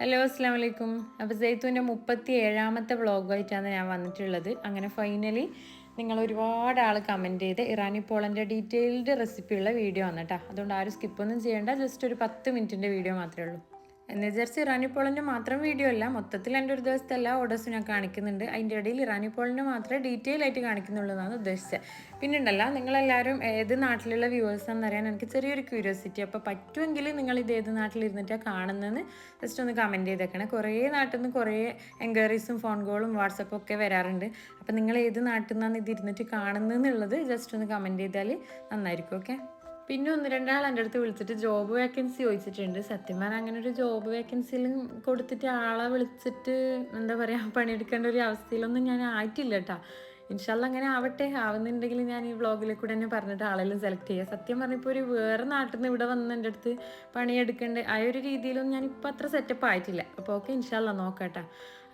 Hello അസ്സാം വലൈക്കും അപ്പോൾ സെയ്തുവിന്റെ മുപ്പത്തി ഏഴാമത്തെ വ്ളോഗായിട്ടാണ് ഞാൻ വന്നിട്ടുള്ളത്. അങ്ങനെ ഫൈനലി നിങ്ങൾ ഒരുപാട് ആൾ കമന്റ് ചെയ്ത് ഇറാനി പോളന്റെ ഡീറ്റെയിൽഡ് റെസിപ്പിയുള്ള വീഡിയോ ആണ് അതുകൊണ്ട് ആരും സ്കിപ്പൊന്നും ചെയ്യേണ്ട. ജസ്റ്റ് ഒരു പത്ത് മിനിറ്റിന്റെ വീഡിയോ മാത്രമേ ഉള്ളൂ. എന്ന് ഇറാനി പോളിന്റെ മാത്രം വീഡിയോ അല്ല മൊത്തത്തിൽ എന്റെ ഒരു ദിവസത്തെ എല്ലാ ഓർഡേഴ്സും ഞാൻ കാണിക്കുന്നുണ്ട്. അതിന്റെ ഇടയിൽ ഇറാനി പോളിന്റെ മാത്രമേ ഡീറ്റെയിൽ ആയിട്ട് കാണിക്കുന്നുള്ളൂ എന്നാണ് ഉദ്ദേശിച്ചത്. പിന്നെ ഉണ്ടല്ല നിങ്ങളെല്ലാവരും ഏത് നാട്ടിലുള്ള വ്യൂവേഴ്സ് ആണെന്നറിയാൻ എനിക്ക് ചെറിയൊരു ക്യൂരിയോസിറ്റി അപ്പോൾ പറ്റുമെങ്കിൽ നിങ്ങൾ ഇത് ഏത് നാട്ടിലിരുന്നിട്ടാണ് കാണുന്നതെന്ന് ജസ്റ്റ് ഒന്ന് കമന്റ് ചെയ്തേക്കണേ. കുറേ നാട്ടിൽ നിന്ന് കുറേ എൻക്വയറീസും ഫോൺ കോളും വാട്സപ്പും ഒക്കെ വരാറുണ്ട്. അപ്പോൾ നിങ്ങൾ ഏത് നാട്ടിൽ നിന്നാണ് ഇത് ഇരുന്നിട്ട് കാണുന്നതെന്നുള്ളത് ജസ്റ്റ് ഒന്ന് കമന്റ് ചെയ്താൽ നന്നായിരിക്കും ഓക്കെ പിന്നെ ഒന്ന് രണ്ടാൾ എന്റെ അടുത്ത് വിളിച്ചിട്ട് ജോബ് വേക്കൻസി ചോദിച്ചിട്ടുണ്ട്. സത്യം പറഞ്ഞാൽ അങ്ങനെ ഒരു ജോബ് വേക്കൻസിയിലും കൊടുത്തിട്ട് ആളെ വിളിച്ചിട്ട് എന്താ പറയുക പണിയെടുക്കേണ്ട ഒരു അവസ്ഥയിലൊന്നും ഞാൻ ആയിട്ടില്ല കേട്ടോ ഇൻഷാല്ല അങ്ങനെ ആവട്ടെ. ആവുന്നുണ്ടെങ്കിൽ ഞാൻ ഈ വ്ളോഗിൽ കൂടെ തന്നെ പറഞ്ഞിട്ട് ആളെല്ലാം സെലക്ട് ചെയ്യുക സത്യം പറഞ്ഞപ്പോൾ ഒരു വേറെ നാട്ടിൽ നിന്ന് ഇവിടെ വന്ന് എന്റെ അടുത്ത് പണിയെടുക്കേണ്ട. ആ ഒരു രീതിയിലൊന്നും ഞാനിപ്പോൾ അത്ര സെറ്റപ്പ് ആയിട്ടില്ല. അപ്പോൾ ഓക്കെ ഇൻഷാല്ല നോക്കട്ടെ.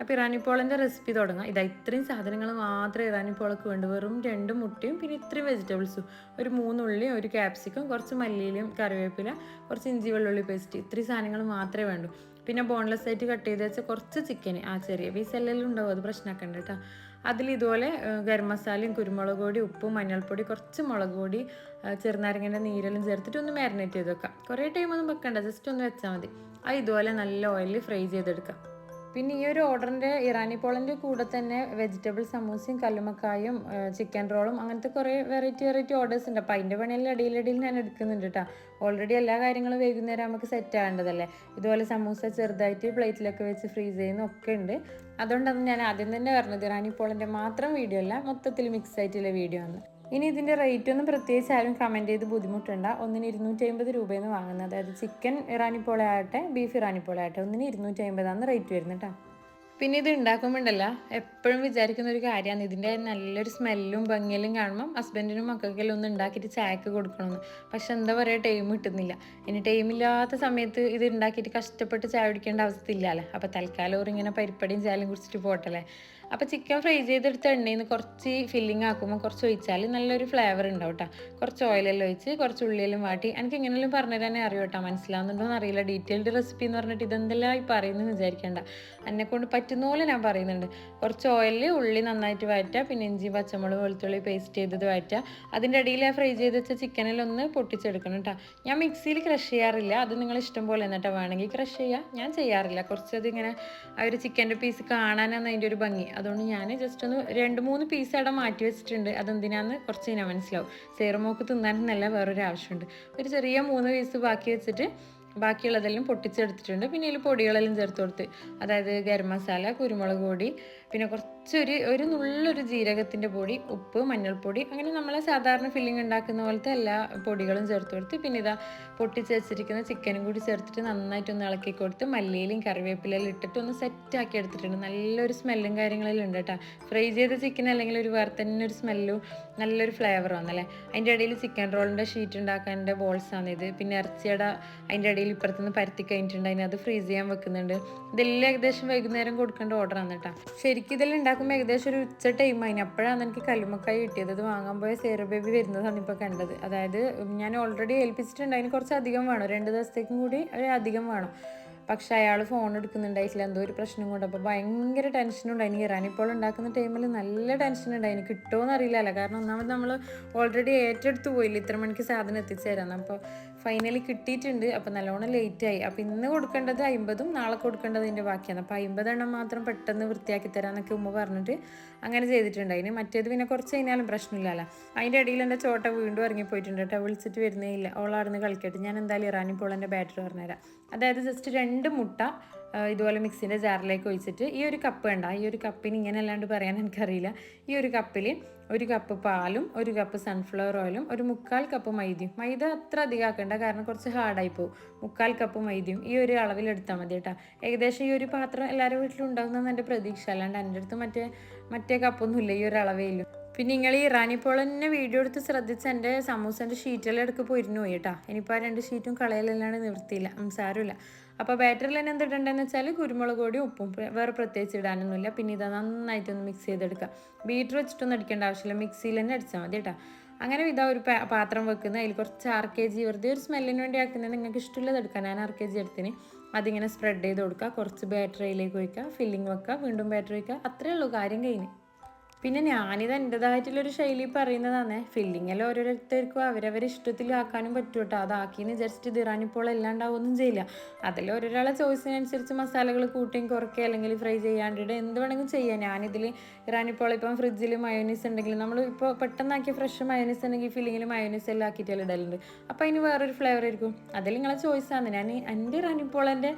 അപ്പോൾ ഇറാനിപ്പോളിന്റെ റെസിപ്പി തുടങ്ങാം. ഇതാ ഇത്രയും സാധനങ്ങൾ മാത്രമേ ഇറാനിപ്പോളക്ക് വേണ്ടു. വെറും രണ്ട് മുട്ടയും പിന്നെ ഇത്രയും വെജിറ്റബിൾസും ഒരു മൂന്നുള്ളിയും ഒരു ക്യാപ്സിക്കും കുറച്ച് മല്ലിയിലും കറിവേപ്പില കുറച്ച് ഇഞ്ചി വെള്ളുള്ളി പേസ്റ്റ് ഇത്രയും സാധനങ്ങൾ മാത്രമേ വേണ്ടൂ. പിന്നെ ബോൺലെസ് ആയിട്ട് കട്ട് ചെയ്ത് വെച്ച കുറച്ച് ചിക്കൻ ആ ചെറിയ പീസ് എല്ലാം ഉണ്ടാവും അത് പ്രശ്നമാക്കണ്ട കേട്ടോ. അതിൽ ഇതുപോലെ ഗരം മസാലയും കുരുമുളക് പൊടി ഉപ്പും മഞ്ഞൾപ്പൊടി കുറച്ച് മുളക് പൊടി ചെറുനാരങ്ങന്റെ നീരെല്ലാം ചേർത്തിട്ട് ഒന്ന് മാരിനേറ്റ് ചെയ്ത് വെക്കാം. കുറേ ടൈമൊന്നും വെക്കണ്ട ജസ്റ്റ് ഒന്ന് വെച്ചാൽ മതി. അത് ഇതുപോലെ നല്ല ഓയിലിൽ ഫ്രൈ ചെയ്തെടുക്കാം. പിന്നെ ഈ ഒരു ഓർഡറിന്റെ ഇറാനി പോളന്റെ കൂടെ തന്നെ വെജിറ്റബിൾ സമൂസയും കല്ലുമക്കായും ചിക്കൻ റോളും അങ്ങനത്തെ കുറേ വെറൈറ്റി വെറൈറ്റി ഓർഡേഴ്സ് ഉണ്ട്. അപ്പോൾ അതിന്റെ പണിയെല്ലാം ഇടയിലിടയിൽ ഞാൻ എടുക്കുന്നുണ്ട് കേട്ടോ ഓൾറെഡി എല്ലാ കാര്യങ്ങളും വൈകുന്നേരം നമുക്ക് സെറ്റ് ആവേണ്ടതല്ലേ? ഇതുപോലെ സമൂസ ചെറുതായിട്ട് പ്ലേറ്റിലൊക്കെ വെച്ച് ഫ്രീസ് ചെയ്യുന്ന ഒക്കെ ഉണ്ട്. അതുകൊണ്ടാണ് ഞാൻ ആദ്യം തന്നെ പറഞ്ഞത് ഇറാനി പോളന്റെ മാത്രം വീഡിയോ അല്ല മൊത്തത്തിൽ മിക്സ് ആയിട്ടുള്ള വീഡിയോ ആണ്. ഇനി ഇതിന്റെ റേറ്റ് ഒന്നും പ്രത്യേകിച്ച് ആരും കമന്റ് ചെയ്ത് ബുദ്ധിമുട്ടുണ്ട. ഒന്നിന് ഇരുന്നൂറ്റി അമ്പത് രൂപയെന്ന് വാങ്ങുന്നത്. അതായത് ചിക്കൻ ഇറാനിപ്പോള ആകട്ടെ ബീഫ് ഇറാനിപ്പോള ആകട്ടെ ഒന്നിന് ഇരുന്നൂറ്റി അമ്പതാണ് റേറ്റ് വരുന്നത് പിന്നെ ഇത് ഉണ്ടാക്കുമ്പോണ്ടല്ല എപ്പോഴും വിചാരിക്കുന്ന ഒരു കാര്യമാണ് ഇതിന്റെ നല്ലൊരു സ്മെല്ലും ഭംഗിയിലും കാണുമ്പം ഹസ്ബൻഡിനും മക്കൾക്കെല്ലാം ഒന്ന് ഉണ്ടാക്കിയിട്ട് ചായക്ക് കൊടുക്കണമെന്ന് പക്ഷെ എന്താ പറയുക ടൈം കിട്ടുന്നില്ല. ഇനി ടൈമില്ലാത്ത സമയത്ത് ഇത് ഉണ്ടാക്കിയിട്ട് കഷ്ടപ്പെട്ട് ചായ കുടിക്കേണ്ട അവസ്ഥ ഇല്ലല്ലോ? അപ്പോൾ തൽക്കാലം ഇങ്ങനെ പരിപ്പടിയും ചായലും കുടിച്ചിട്ട് പോട്ടല്ലേ അപ്പോൾ ചിക്കൻ ഫ്രൈ ചെയ്തെടുത്ത എണ്ണയിൽ നിന്ന് കുറച്ച് ഫില്ലിംഗ് ആക്കുമ്പോൾ കുറച്ച് ഒഴിച്ചാൽ നല്ലൊരു ഫ്ലേവർ ഉണ്ടാവും കേട്ടോ കുറച്ച് ഓയിലെല്ലാം ഒഴിച്ച് കുറച്ച് ഉള്ളിയെല്ലാം വാട്ടി. എനിക്ക് എങ്ങനെയെല്ലാം പറഞ്ഞു തന്നെ അറിയാം കേട്ടോ മനസ്സിലാവുന്നുണ്ടോ അറിയില്ല ഡീറ്റെയിൽഡ് റെസിപ്പി എന്ന് പറഞ്ഞിട്ട് ഇതെന്തെല്ലാം ഈ പറയുന്നത് വിചാരിക്കേണ്ട. എന്നെ കൊണ്ട് പറ്റുന്ന പോലെ ഞാൻ പറയുന്നുണ്ട്. കുറച്ച് ഓയിലിൽ ഉള്ളി നന്നായിട്ട് വഴറ്റുക പിന്നെ ഇഞ്ചി പച്ചമുളക് വെളുത്തുള്ളി പേസ്റ്റ് ചെയ്തത് വഴറ്റുക അതിന്റെ ഇടയിൽ ഫ്രൈ ചെയ്ത് വെച്ച ചിക്കനെല്ലാം ഒന്ന് പൊട്ടിച്ചെടുക്കണം കേട്ടോ ഞാൻ മിക്സിയിൽ ക്രഷ് ചെയ്യാറില്ല. അത് നിങ്ങൾ ഇഷ്ടം പോലെ എന്നിട്ട് വേണമെങ്കിൽ ക്രഷ് ചെയ്യുക ഞാൻ ചെയ്യാറില്ല. കുറച്ചത് ഇങ്ങനെ ആ ഒരു ചിക്കന്റെ പീസ് കാണാനാണ് അതിന്റെ ഒരു ഭംഗി. അതുകൊണ്ട് ഞാൻ ജസ്റ്റ് ഒന്ന് രണ്ട് മൂന്ന് പീസ് അവിടെ മാറ്റി വെച്ചിട്ടുണ്ട്. അതെന്തിനാന്ന് കുറച്ച് കഴിഞ്ഞാൽ മനസ്സിലാവും. സേറമോക്ക് തിന്നാനെന്നല്ല വേറൊരു ആവശ്യമുണ്ട് ഒരു ചെറിയ മൂന്ന് പീസ് ബാക്കി വെച്ചിട്ട് ബാക്കിയുള്ളതെല്ലാം പൊട്ടിച്ചെടുത്തിട്ടുണ്ട്. പിന്നെ ഇതിൽ പൊടികളെല്ലാം ചേർത്ത് കൊടുത്ത് അതായത് ഗരം മസാല കുരുമുളക് പൊടി പിന്നെ കുറച്ചൊരു ഒരു നുള്ളൊരു ജീരകത്തിന്റെ പൊടി ഉപ്പ് മഞ്ഞൾപ്പൊടി അങ്ങനെ നമ്മൾ സാധാരണ ഫില്ലിംഗ് ഉണ്ടാക്കുന്ന പോലത്തെ എല്ലാ പൊടികളും ചേർത്ത് കൊടുത്ത് പിന്നെ ഇതാ പൊട്ടിച്ച് വെച്ചിരിക്കുന്ന ചിക്കനും കൂടി ചേർത്തിട്ട് നന്നായിട്ടൊന്ന് ഇളക്കി കൊടുത്ത് മല്ലിയിലും കറിവേപ്പിലെല്ലാം ഇട്ടിട്ട് ഒന്ന് സെറ്റ് ആക്കി എടുത്തിട്ടുണ്ട്. നല്ലൊരു സ്മെല്ലും കാര്യങ്ങളെല്ലാം ഉണ്ട് കേട്ടോ. ഫ്രൈ ചെയ്ത ചിക്കൻ അല്ലെങ്കിൽ ഒരു വേറെ തന്നെ ഒരു സ്മെല്ലും നല്ലൊരു ഫ്ലേവറും ആണല്ലേ അതിന്റെ ഇടയിൽ ചിക്കൻ റോളിന്റെ ഷീറ്റ് ഉണ്ടാക്കാന്റെ ബോൾസാണിത് ഇത് പിന്നെ ഇറച്ചിയുടെ അതിന്റെ ഇടയിൽ ഇപ്പുറത്തുനിന്ന് പരത്തി കഴിഞ്ഞിട്ടുണ്ട് അതിനകത്ത് ഫ്രീസ് ചെയ്യാൻ വെക്കുന്നുണ്ട്. ഇതെല്ലാം ഏകദേശം വൈകുന്നേരം കൊടുക്കേണ്ട ഓർഡർ ആണ് കേട്ടോ ശരിക്കും ഇതെല്ലാം ഉണ്ടാക്കുമ്പോൾ ഏകദേശം ഒരു ഉച്ച ടൈം അതിന് അപ്പോഴാണ് എനിക്ക് കല്ലുമക്കായി കിട്ടിയത്. അത് വാങ്ങാൻ പോയ സേറ ബേബി വരുന്നതാണ് ഇപ്പോൾ കണ്ടത്. അതായത് ഞാൻ ഓൾറെഡി ഏൽപ്പിച്ചിട്ടുണ്ട് അതിന് കുറച്ച് അധികം വേണം. രണ്ട് ദിവസത്തേക്കും കൂടി ഒരു അധികം വേണം. പക്ഷെ അയാൾ ഫോൺ എടുക്കുന്നുണ്ടായിട്ടില്ല. എന്തോ ഒരു പ്രശ്നം കൊണ്ട്. അപ്പോൾ ഭയങ്കര ടെൻഷനുണ്ടായി ഇറാനിപ്പോൾ ഉണ്ടാക്കുന്ന ടൈമിൽ നല്ല ടെൻഷൻ ഉണ്ടായി എനിക്ക് കിട്ടുമോ എന്നറിയില്ലല്ലോ കാരണം ഒന്നാമത് നമ്മൾ ഓൾറെഡി ഏറ്റെടുത്ത് പോയില്ല? ഇത്ര മണിക്ക് സാധനം എത്തിച്ചു തരാം അപ്പോൾ ഫൈനലി കിട്ടിയിട്ടുണ്ട്. അപ്പോൾ നല്ലോണം ലേറ്റായി അപ്പോൾ ഇന്ന് കൊടുക്കേണ്ടത് അമ്പതും നാളെ കൊടുക്കേണ്ടത് അതിന്റെ ബാക്കിയാണ്. അപ്പോൾ അമ്പതെണ്ണം മാത്രം പെട്ടെന്ന് വൃത്തിയാക്കി തരാമെന്നൊക്കെ ഉമ്മ പറഞ്ഞിട്ട് അങ്ങനെ ചെയ്തിട്ടുണ്ട്. അതിന് മറ്റേത് പിന്നെ കുറച്ച് കഴിഞ്ഞാലും പ്രശ്നമില്ലല്ലോ. അതിന്റെ ഇടയിൽ എന്റെ ചോട്ട വീണ്ടും ഇറങ്ങിപ്പോയിട്ടുണ്ട് കേട്ടോ. വിളിച്ചിട്ട് വരുന്നേ ഇല്ല. ഓളാടുന്ന് കളിക്കട്ടെ. ഞാൻ എന്തായാലും ഇറാനിപ്പോൾ എന്റെ ബാറ്ററി പറഞ്ഞുതരാം. അതായത് ജസ്റ്റ് രണ്ട് മുട്ട ഇതുപോലെ മിക്സിന്റെ ജാറിലേക്ക് ഒഴിച്ചിട്ട് ഈ ഒരു കപ്പ് വേണ്ട. ഈ ഒരു കപ്പിന് ഇങ്ങനെ അല്ലാണ്ട് പറയാൻ എനിക്കറിയില്ല. ഈ ഒരു കപ്പിൽ ഒരു കപ്പ് പാലും ഒരു കപ്പ് സൺഫ്ലവർ ഓയിലും ഒരു മുക്കാൽ കപ്പ് മൈദയും. മൈദ അത്ര അധികം ആക്കണ്ട കാരണം കുറച്ച് ഹാർഡായി പോകും മുക്കാൽ കപ്പ് മൈദയും ഈ ഒരു അളവിൽ എടുത്താൽ മതി കേട്ടോ. ഏകദേശം ഈ ഒരു പാത്രം എല്ലാവരുടെ വീട്ടിലും ഉണ്ടാകുന്നതെന്ന് എന്റെ പ്രതീക്ഷ. അല്ലാണ്ട് എന്റെ അടുത്ത് മറ്റേ മറ്റേ കപ്പൊന്നുമില്ല ഈ ഒരു അളവേ ഇല്ലു പിന്നെ നിങ്ങൾ ഈ ഇറാനി പോൾ തന്നെ വീഡിയോ എടുത്ത് ശ്രദ്ധിച്ച് എന്റെ സമൂസന്റെ ഷീറ്റെല്ലാം എടുക്ക് പോയിരുന്നു പോയി കേട്ടോ ഇനിയിപ്പോൾ ആ രണ്ട് ഷീറ്റും കളയലല്ലാണ്ട് നിവൃത്തിയില്ല. ഉം, സാരമില്ല. അപ്പോൾ ബാറ്ററിൽ തന്നെ എന്തിട്ടുണ്ടെന്ന് വെച്ചാൽ കുരുമുളക് പൊടി ഉപ്പും വേറെ പ്രത്യേകിച്ച് ഇടാനൊന്നുമില്ല. പിന്നെ ഇത് നന്നായിട്ടൊന്ന് മിക്സ് ചെയ്തെടുക്കുക ബീറ്റർ വെച്ചിട്ടൊന്നും അടിക്കേണ്ട ആവശ്യമില്ല. മിക്സിയിൽ തന്നെ അടിച്ചാൽ മതി കേട്ടോ അങ്ങനെ ഇതാ ഒരു പാത്രം വെക്കുന്നത് അതിൽ കുറച്ച് ആർ കെ ജി വെറുതെ ഒരു സ്മെല്ലിന് വേണ്ടി ആക്കുന്നത് നിങ്ങൾക്ക് ഇഷ്ടമുള്ളത് എടുക്കാം. ഞാൻ ആർ കെ ജി എടുത്തിന്. അതിങ്ങനെ സ്പ്രെഡ് ചെയ്ത് കൊടുക്കുക കുറച്ച് ബാറ്ററിയിലേക്ക് ഒഴിക്കുക ഫില്ലിംഗ് വെക്കുക വീണ്ടും ബാറ്ററി വയ്ക്കുക അത്രേ ഉള്ളൂ കാര്യം കഴിഞ്ഞ്. പിന്നെ ഞാനിത് എന്റെതായിട്ടുള്ളൊരു ശൈലി പറയുന്നതാണ്. ഫില്ലിങ്ങിൽ ഓരോരുത്തർക്കും അവരവരെ ഇഷ്ടത്തിൽ ആക്കാനും പറ്റും കേട്ടോ അതാക്കിന്ന് ജസ്റ്റ് ഇത് ഇറാനിപ്പോൾ ഉണ്ടാവുകയൊന്നും ചെയ്യില്ല. അതിൽ ഓരോരാളെ ചോയ്സിനനുസരിച്ച് മസാലകൾ കൂട്ടിയും കുറയ്ക്കുക അല്ലെങ്കിൽ ഫ്രൈ ചെയ്യാണ്ടിട്ട് എന്ത് വേണമെങ്കിലും ചെയ്യാം. ഞാനിതിൽ ഇറാനിപ്പോൾ ഇപ്പം ഫ്രിഡ്ജിൽ മയോനീസ് ഉണ്ടെങ്കിൽ നമ്മൾ ഇപ്പോൾ പെട്ടെന്നാക്കിയ ഫ്രഷ് മയോനീസ് ഉണ്ടെങ്കിൽ ഫില്ലിങ്ങിൽ മയോനീസ് എല്ലാം ആക്കിയിട്ട് ഇടലുണ്ട്. അപ്പോൾ അതിന് വേറൊരു ഫ്ലേവർ ആയിരിക്കും. അതിൽ നിങ്ങളെ ചോയ്സാണ്. ഞാൻ എന്റെ ഇറാനിപ്പോളന്റെ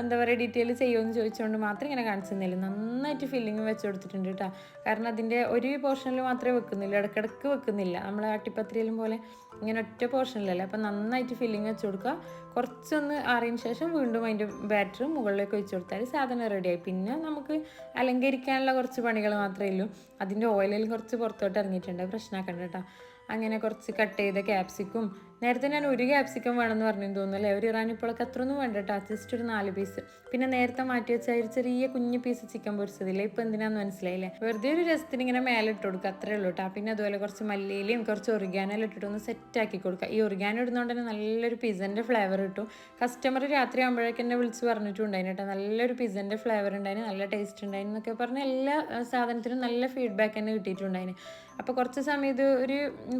എന്താ പറയുക ഡീറ്റെയിൽ ചെയ്യുമെന്ന് ചോദിച്ചുകൊണ്ട് മാത്രം ഇങ്ങനെ കാണിച്ചു തന്നില്ല നന്നായിട്ട് ഫില്ലിങ് വെച്ച് കൊടുത്തിട്ടുണ്ട് കേട്ടോ കാരണം അതിന്റെ ഒരു പോർഷനിൽ മാത്രമേ വെക്കുന്നില്ല ഇടയ്ക്കിടയ്ക്ക് വെക്കുന്നില്ല. നമ്മൾ അട്ടിപ്പത്രിയിലും പോലെ ഇങ്ങനെ ഒറ്റ പോർഷനിലല്ലേ അപ്പം നന്നായിട്ട് ഫില്ലിങ് വെച്ച് കൊടുക്കുക. കുറച്ചൊന്ന് ആറിയതിന് ശേഷം വീണ്ടും അതിന്റെ ബാറ്ററി മുകളിലേക്ക് വെച്ച് കൊടുത്താൽ സാധനം റെഡിയായി പിന്നെ നമുക്ക് അലങ്കരിക്കാനുള്ള കുറച്ച് പണികൾ മാത്രമേ ഉള്ളൂ. അതിന്റെ ഓയിലിൽ കുറച്ച് പുറത്തോട്ട് ഇറങ്ങിയിട്ടുണ്ട്. പ്രശ്നമാക്കണ്ട കേട്ടോ. അങ്ങനെ കുറച്ച് കട്ട് ചെയ്ത ക്യാപ്സിക്കും നേരത്തെ ഞാൻ ഒരു ക്യാപ്സിക്കം വേണമെന്ന് പറഞ്ഞു തോന്നുന്നു അല്ലേ? ഒരു ഇറാനിപ്പോളൊക്കെ അത്രയൊന്നും വേണ്ട കേട്ടോ ജസ്റ്റ് ഒരു നാല് പീസ് പിന്നെ നേരത്തെ മാറ്റി വെച്ച ഒരു ചെറിയ കുഞ്ഞു പീസ് ചിക്കൻ പൊരിച്ചതില്ലേ? ഇപ്പം എന്തിനാന്ന് മനസ്സിലായില്ലേ? വെറുതെ ഒരു രസത്തിന് ഇങ്ങനെ മേലെ ഇട്ട് കൊടുക്കുക. അത്രേ ഉള്ളൂ കേട്ടോ പിന്നെ അതുപോലെ കുറച്ച് മല്ലിയിലും കുറച്ച് ഒറിഗാനോ ഇട്ടിട്ട് ഒന്ന് സെറ്റ് ആക്കി കൊടുക്കുക. ഈ ഒറിഗാനോ ഇടുന്നതുകൊണ്ട് തന്നെ നല്ലൊരു പിസന്റെ ഫ്ലേവർ കിട്ടും. കസ്റ്റമർ രാത്രി ആകുമ്പോഴേക്കും എന്നെ വിളിച്ച് പറഞ്ഞിട്ടുണ്ടായിരുന്നു കേട്ടോ നല്ലൊരു പിസന്റെ ഫ്ലേവർ ഉണ്ടായിരുന്നു നല്ല ടേസ്റ്റ് ഉണ്ടായിരുന്നു എന്നൊക്കെ പറഞ്ഞ് എല്ലാ സാധനത്തിനും നല്ല ഫീഡ്ബാക്ക് തന്നെ കിട്ടിയിട്ടുണ്ടായിരുന്നു അപ്പോൾ കുറച്ച് സമയം ഇത് ഒരു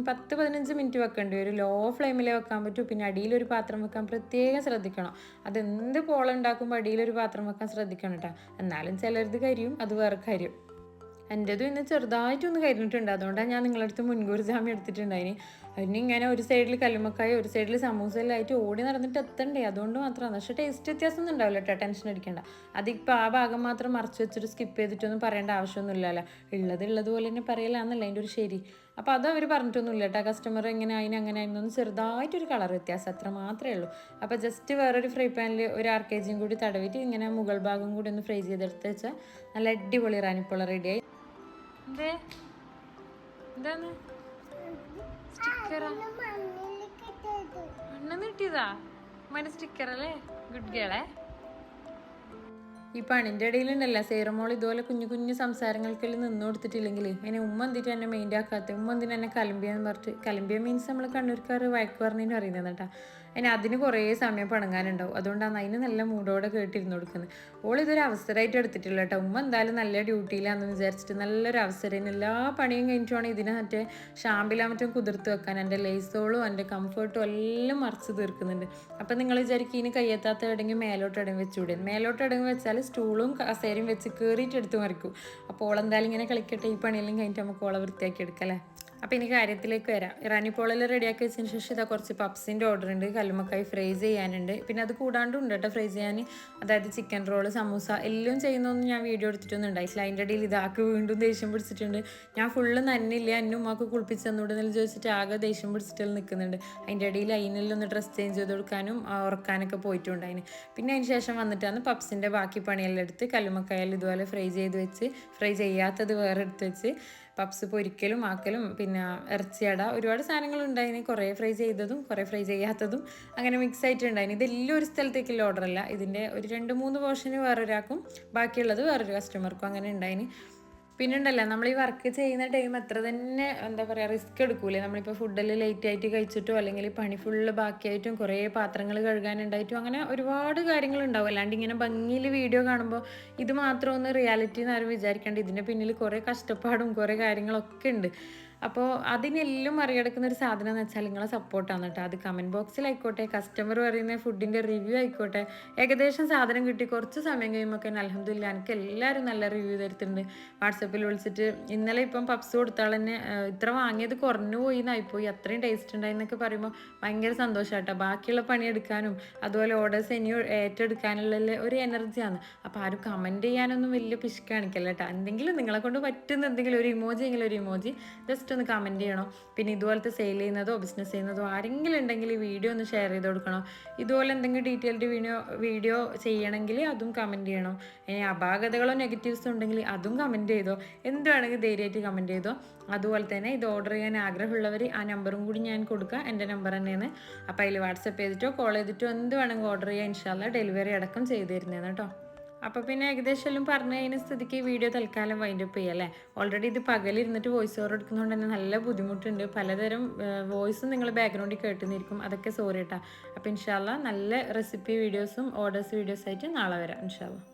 പത്ത് പതിനഞ്ച് മിനിറ്റ് വെക്കേണ്ടി വരും. ലോ ഫ്ലെയിമിലേ വെക്കാൻ പറ്റൂ. പിന്നെ അടിയിലൊരു പാത്രം വെക്കാൻ പ്രത്യേകം ശ്രദ്ധിക്കണം. അത് എന്ത് പോളുണ്ടാക്കുമ്പോൾ അടിയിലൊരു പാത്രം വെക്കാൻ ശ്രദ്ധിക്കണം കേട്ടോ എന്നാലും ചിലരത് കരിയും അത് വേറെ കാര്യം. എന്റെതും ഇന്ന് ചെറുതായിട്ടൊന്ന് കരിഞ്ഞിട്ടുണ്ട്. അതുകൊണ്ടാണ് ഞാൻ നിങ്ങളുടെ അടുത്ത് മുൻകൂർ ജാമ്യം എടുത്തിട്ടുണ്ടായിന്. അതിന് ഇങ്ങനെ ഒരു സൈഡിൽ കല്ലുമക്കായി ഒരു സൈഡിൽ സമൂസ എല്ലാം ആയിട്ട് ഓടി നടന്നിട്ട് എത്തണ്ടേ? അതുകൊണ്ട് മാത്രമാണ് പക്ഷേ ടേസ്റ്റ് വ്യത്യാസം ഒന്നും ഉണ്ടാവില്ല കേട്ടോ ടെൻഷൻ അടിക്കേണ്ട. അതിപ്പോൾ ആ ഭാഗം മാത്രം മറച്ചു വെച്ചിട്ട് സ്കിപ്പ് ചെയ്തിട്ടൊന്നും പറയേണ്ട ആവശ്യമൊന്നുമില്ലല്ലോ. ഉള്ളത് ഉള്ളതുപോലെ തന്നെ പറയലാന്നല്ല? അതിന്റെ ഒരു ശരി. അപ്പോൾ അത് അവർ പറഞ്ഞിട്ടൊന്നുമില്ല കേട്ടോ കസ്റ്റമർ എങ്ങനെ അതിന് അങ്ങനെ ആയിരുന്നു ചെറുതായിട്ടൊരു കളർ വ്യത്യാസം അത്ര മാത്രമേ ഉള്ളൂ. അപ്പോൾ ജസ്റ്റ് വേറൊരു ഫ്രൈ പാനിൽ ഒരു ആർ കെ ജിയും കൂടി തടവിട്ട് ഇങ്ങനെ മുകൾ ഭാഗം കൂടി ഒന്ന് ഫ്രൈ ചെയ്തെടുത്ത് വെച്ചാൽ നല്ല അടിപൊളി റാനിപ്പോൾ റെഡിയായി എന്തേ? എന്താണ് സ്റ്റിക്കറാ അണ്ണന്ന് കിട്ടിയതാ. അല്ലേ? ഗുഡ് ഗേളെ ഈ പണിന്റെ ഇടയിലുണ്ടല്ല. സേറമോൾ ഇതുപോലെ കുഞ്ഞു കുഞ്ഞു സംസാരങ്ങൾക്കെല്ലാം നിന്ന് കൊടുത്തിട്ടില്ലെങ്കിൽ എന്നെ ഉമ്മ എന്തിട്ട് എന്നെ മെയിന്റെ ഉമ്മ എന്തിനെന്നെ കലമ്പിയെന്ന് പറഞ്ഞിട്ട്? കലമ്പിയ മീൻസ് നമ്മൾ കണ്ണൂർക്കാർ വഴക്ക് പറഞ്ഞിട്ട് അറിയുന്നത് കേട്ടാ. അതിന് അതിന് കുറേ സമയം പണങ്ങാനുണ്ടാവും. അതുകൊണ്ടാണ് അതിന് നല്ല മൂടോടെ കേട്ടിരുന്ന് കൊടുക്കുന്നത്. ഓൾ ഇതൊരു അവസരമായിട്ട് എടുത്തിട്ടില്ല കേട്ടോ. ഉമ്മ എന്തായാലും നല്ല ഡ്യൂട്ടിയിലാണെന്ന് വിചാരിച്ചിട്ട് നല്ലൊരു അവസരം എല്ലാ പണിയും കഴിഞ്ഞിട്ടുമാണ് ഇതിനെ മറ്റേ ഷാമ്പിലാ മറ്റും കുതിർത്ത് വെക്കാൻ. എന്റെ ലേസോളും എന്റെ കംഫർട്ടും എല്ലാം മറിച്ച് തീർക്കുന്നുണ്ട്. അപ്പം നിങ്ങൾ വിചാരിക്കും ഇനി കയ്യെത്താത്ത ഇടങ്ങി മേലോട്ട് ഇടങ്ങി മേലോട്ടടങ്ങി മേലോട്ട് ഇടങ്ങി വെച്ചാൽ സ്റ്റൂളും കസേരയും വെച്ച് കയറിയിട്ട് എടുത്ത് മറിക്കും. അപ്പോൾ ഓളെന്തായാലും ഇങ്ങനെ കളിക്കട്ടെ. ഈ പണിയെല്ലാം കഴിഞ്ഞിട്ട് നമുക്ക് ഓളെ വൃത്തിയാക്കി എടുക്കല്ലേ അപ്പോൾ ഇനി കാര്യത്തിലേക്ക് വരാം. ഇറാനി പോളിൽ റെഡിയാക്കി വെച്ചതിന് ശേഷം ഇതാ കുറച്ച് പപ്സിന്റെ ഓർഡർ ഉണ്ട്. കല്ലുമക്കായി ഫ്രൈ ചെയ്യാനുണ്ട്. പിന്നെ അത് കൂടാണ്ടും ഉണ്ട് കേട്ടോ ഫ്രൈ ചെയ്യാൻ. അതായത് ചിക്കൻ റോൾ സമൂസ എല്ലാം ചെയ്യുന്നൊന്നും ഞാൻ വീഡിയോ എടുത്തിട്ടൊന്നും ഉണ്ടായിട്ടില്ല. അതിന്റെ ഇടയിൽ ഇതാക്ക് വീണ്ടും ദേഷ്യം പിടിച്ചിട്ടുണ്ട്. ഞാൻ ഫുള്ള് നന്നില്ല എന്നെ ഉമ്മാക്ക് കുളിപ്പിച്ച് തന്നൂടെന്നെല്ലാം ചോദിച്ചിട്ട് ആകെ ദേഷ്യം പിടിച്ചിട്ട് നിൽക്കുന്നുണ്ട് അതിന്റെ ഇടയിൽ അതിനെല്ലാം ഒന്ന് ഡ്രസ്സ് ചേഞ്ച് ചെയ്ത് കൊടുക്കാനും ഉറക്കാനൊക്കെ പോയിട്ടുണ്ട് അതിന് പിന്നെ അതിന് ശേഷം വന്നിട്ടാണ് പപ്സിന്റെ ബാക്കി പണിയെല്ലാം എടുത്ത് കല്ലുമക്കായാലും ഇതുപോലെ ഫ്രൈ ചെയ്ത് വെച്ച് ഫ്രൈ ചെയ്യാത്തത് വേറെ എടുത്ത് വെച്ച്. പപ്സ് പൊരിക്കലും ആക്കലും പിന്നെ ഇറച്ചിയട ഒരുപാട് സാധനങ്ങൾ ഉണ്ടായിന് കുറേ ഫ്രൈ ചെയ്തതും കുറേ ഫ്രൈ ചെയ്യാത്തതും അങ്ങനെ മിക്സ് ആയിട്ടുണ്ടായിന്. ഇതെല്ലാം ഒരു സ്ഥലത്തേക്കുള്ള ഓർഡർ അല്ല. ഇതിന്റെ ഒരു രണ്ട് മൂന്ന് പോർഷന് വേറൊരാൾക്കും ബാക്കിയുള്ളത് വേറൊരു കസ്റ്റമർക്കും അങ്ങനെ ഉണ്ടായിന്. പിന്നെ ഉണ്ടല്ലോ നമ്മൾ ഈ വർക്ക് ചെയ്യുന്ന ടൈം എത്ര തന്നെ എന്താ പറയുക റിസ്ക് എടുക്കൂലേ? നമ്മളിപ്പോൾ ഫുഡെല്ലാം ലേറ്റ് ആയിട്ട് കഴിച്ചിട്ടോ അല്ലെങ്കിൽ പണി ഫുള്ള് ബാക്കിയായിട്ടും കുറേ പാത്രങ്ങൾ കഴുകാനുണ്ടായിട്ടും അങ്ങനെ ഒരുപാട് കാര്യങ്ങൾ ഉണ്ടാവും അല്ലാണ്ട് ഇങ്ങനെ ഭംഗിയിൽ വീഡിയോ കാണുമ്പോൾ ഇത് മാത്രം ഒന്ന് റിയാലിറ്റി എന്ന് ആരും വിചാരിക്കേണ്ട. ഇതിന്റെ പിന്നിൽ കുറേ കഷ്ടപ്പാടും കുറേ കാര്യങ്ങളൊക്കെ ഉണ്ട്. അപ്പോൾ അതിനെല്ലാം മറികടക്കുന്ന ഒരു സാധനം എന്ന് വെച്ചാൽ നിങ്ങളെ സപ്പോർട്ടാണ് കേട്ടോ. അത് കമന്റ് ബോക്സിലായിക്കോട്ടെ കസ്റ്റമർ പറയുന്ന ഫുഡിന്റെ റിവ്യൂ ആയിക്കോട്ടെ ഏകദേശം സാധനം കിട്ടി. കുറച്ച് സമയം കഴിയുമ്പോൾ തന്നെ അലഹമില്ല എനിക്ക് എല്ലാവരും നല്ല റിവ്യൂ തരുത്തുണ്ട് വാട്സപ്പിൽ വിളിച്ചിട്ട് ഇന്നലെ ഇപ്പം പപ്സ് കൊടുത്താൽ തന്നെ ഇത്ര വാങ്ങിയത് കുറഞ്ഞു പോയി. എന്നായിപ്പോയി അത്രയും ടേസ്റ്റ് ഉണ്ടായി എന്നൊക്കെ പറയുമ്പോൾ ഭയങ്കര സന്തോഷമായിട്ടോ ബാക്കിയുള്ള പണിയെടുക്കാനും അതുപോലെ ഓർഡേഴ്സ് ഇനി ഏറ്റെടുക്കാനുള്ള ഒരു എനർജിയാണ് അപ്പോൾ ആരും കമന്റ് ചെയ്യാനൊന്നും വലിയ പിശ് കേട്ടോ. എന്തെങ്കിലും നിങ്ങളെ കൊണ്ട് പറ്റുന്ന എന്തെങ്കിലും ഒരു ഇമോജി എങ്കിലും ഒരു ഇമോജി ജസ്റ്റ് ഒന്ന് കമന്റ് ചെയ്യണം. പിന്നെ ഇതുപോലത്തെ സെയിൽ ചെയ്യുന്നതോ ബിസിനസ് ചെയ്യുന്നതോ ആരെങ്കിലും ഉണ്ടെങ്കിൽ ഈ വീഡിയോ ഒന്ന് ഷെയർ ചെയ്ത് കൊടുക്കണം. ഇതുപോലെ എന്തെങ്കിലും ഡീറ്റെയിൽഡ് വീഡിയോ വീഡിയോ ചെയ്യണമെങ്കിൽ അതും കമന്റ് ചെയ്യണം. ഇനി അപാകതകളോ നെഗറ്റീവ്സോ ഉണ്ടെങ്കിൽ അതും കമന്റ് ചെയ്തോ. എന്ത് വേണമെങ്കിൽ ധൈര്യമായിട്ട് കമന്റ് ചെയ്തോ. അതുപോലെ തന്നെ ഇത് ഓർഡർ ചെയ്യാൻ ആഗ്രഹമുള്ളവർ ആ നമ്പറും കൂടി ഞാൻ കൊടുക്കുക. എന്റെ നമ്പർ തന്നെയാണ്. അപ്പോൾ അതിൽ വാട്സപ്പ് ചെയ്തിട്ടോ കോൾ ചെയ്തിട്ടോ എന്ത് വേണമെങ്കിൽ ഓർഡർ ചെയ്യാൻ ഇൻഷാല്ല ഡെലിവറി അടക്കം ചെയ്തു തരുന്നതാണ് കേട്ടോ. അപ്പോൾ പിന്നെ ഏകദേശം എല്ലാം പറഞ്ഞു കഴിഞ്ഞ സ്ഥിതിക്ക് ഈ വീഡിയോ തൽക്കാലം വൈൻഡ് അപ്പ് ചെയ്യാം അല്ലേ? ഓൾറെഡി ഇത് പകലിരുന്നിട്ട് വോയിസ് ഓവർ എടുക്കുന്നതുകൊണ്ട് തന്നെ നല്ല ബുദ്ധിമുട്ടുണ്ട്. പലതരം വോയിസും നിങ്ങൾ ബാക്ക്ഗ്രൗണ്ടിൽ കേട്ടുന്നിരിക്കും അതൊക്കെ സോറി കേട്ടാ അപ്പോൾ ഇൻഷാല്ല നല്ല റെസിപ്പി വീഡിയോസും ഓർഡേഴ്സ് വീഡിയോസ് ആയിട്ട് നാളെ വരാം ഇൻഷാല്ല